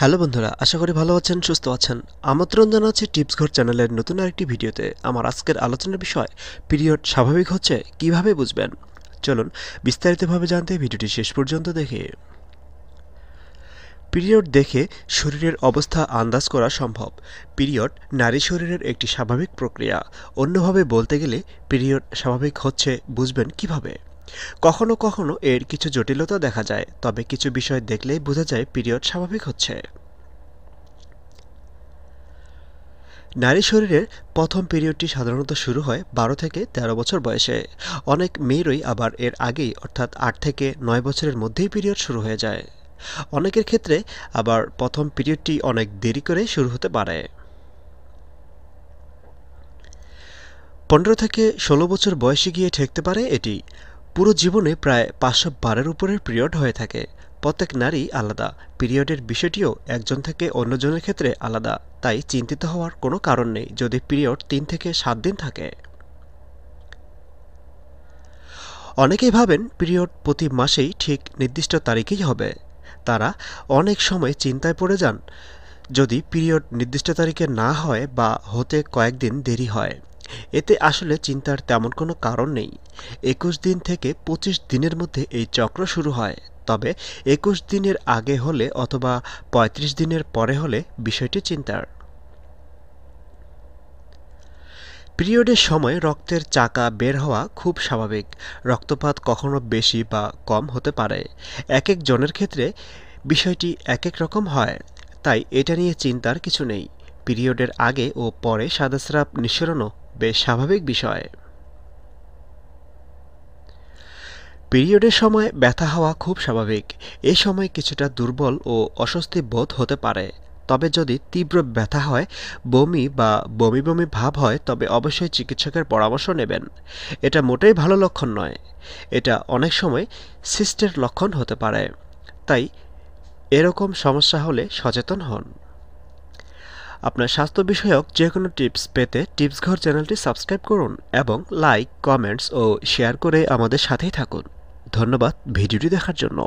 Hello বন্ধুরা, আশা করি ভালো আছেন, সুস্থ আছেন। আমন্ত্রণ জানাচ্ছি টিপস ঘর চ্যানেলের নতুন আরেকটি ভিডিওতে। আমার আজকের আলোচনার বিষয় পিরিয়ড স্বাভাবিক হচ্ছে, কীভাবে বুঝবেন? চলুন বিস্তারিতভাবে জানতে ভিডিওটি শেষ পর্যন্ত দেখে। পিরিয়ড দেখে শরীরের অবস্থা আন্দাজ করা সম্ভব। পিরিয়ড নারী শরীরের একটি স্বাভাবিক প্রক্রিয়া। অন্যভাবে বলতে গেলে পিরিয়ড স্বাভাবিক হচ্ছে, বুঝবেন কীভাবে? কখনো কখনো এর কিছু জটিলতা দেখা যায়, তবে কিছু বিষয় দেখলেই বোঝা যায় পিরিয়ড স্বাভাবিক হচ্ছে। নারী শরীরের প্রথম পিরিয়ডটি সাধারণত শুরু হয় বারো থেকে ১৩ বছর বয়সে। অনেক মেয়েরই আবার এর আগেই, অর্থাৎ আট থেকে নয় বছরের মধ্যেই পিরিয়ড শুরু হয়ে যায়। অনেকের ক্ষেত্রে আবার প্রথম পিরিয়ডটি অনেক দেরি করে শুরু হতে পারে। পনেরো থেকে ষোলো বছর বয়সে গিয়ে ঠেকতে পারে এটি। পুরো জীবনে প্রায় পাঁচশো বারের উপরের পিরিয়ড হয়ে থাকে। প্রত্যেক নারী আলাদা। পিরিয়ডের বিষয়টিও একজন থেকে অন্যজনের ক্ষেত্রে আলাদা। তাই চিন্তিত হওয়ার কোনো কারণ নেই যদি পিরিয়ড তিন থেকে সাত দিন থাকে। অনেকেই ভাবেন পিরিয়ড প্রতি মাসেই ঠিক নির্দিষ্ট তারিখেই হবে। তারা অনেক সময় চিন্তায় পড়ে যান। যদি পিরিয়ড নির্দিষ্ট তারিখে না হয় বা হতে কয়েকদিন দেরি হয়। এতে আসলে চিন্তার তেমন কোনো কারণ নেই। একুশ দিন থেকে পঁচিশ দিনের মধ্যে এই চক্র শুরু হয়। তবে একুশ দিনের আগে হলে অথবা ৩৫ দিনের পরে হলে বিষয়টি চিন্তার। পিরিয়ডের সময় রক্তের চাকা বের হওয়া খুব স্বাভাবিক। রক্তপাত কখনো বেশি বা কম হতে পারে। এক এক জনের ক্ষেত্রে বিষয়টি এক এক রকম হয়। তাই এটা নিয়ে চিন্তার কিছু নেই। পিরিয়ডের আগে ও পরে সাদাস্রাব নিঃসরণও বেশ স্বাভাবিক বিষয়। পিরিয়ডের সময় ব্যথা হওয়া খুব স্বাভাবিক। এ সময় কিছুটা দুর্বল ও অস্বস্তি বোধ হতে পারে। তবে যদি তীব্র ব্যথা হয়, বমি বা বমি বমি ভাব হয়, তবে অবশ্যই চিকিৎসকের পরামর্শ নেবেন। এটা মোটেই ভালো লক্ষণ নয়। এটা অনেক সময় সিস্টের লক্ষণ হতে পারে। তাই এরকম সমস্যা হলে সচেতন হন। আপনার স্বাস্থ্য বিষয়ক যে কোনো টিপস পেতে টিপস ঘর চ্যানেলটি সাবস্ক্রাইব করুন এবং লাইক, কমেন্টস ও শেয়ার করে আমাদের সাথেই থাকুন। ধন্যবাদ ভিডিওটি দেখার জন্য।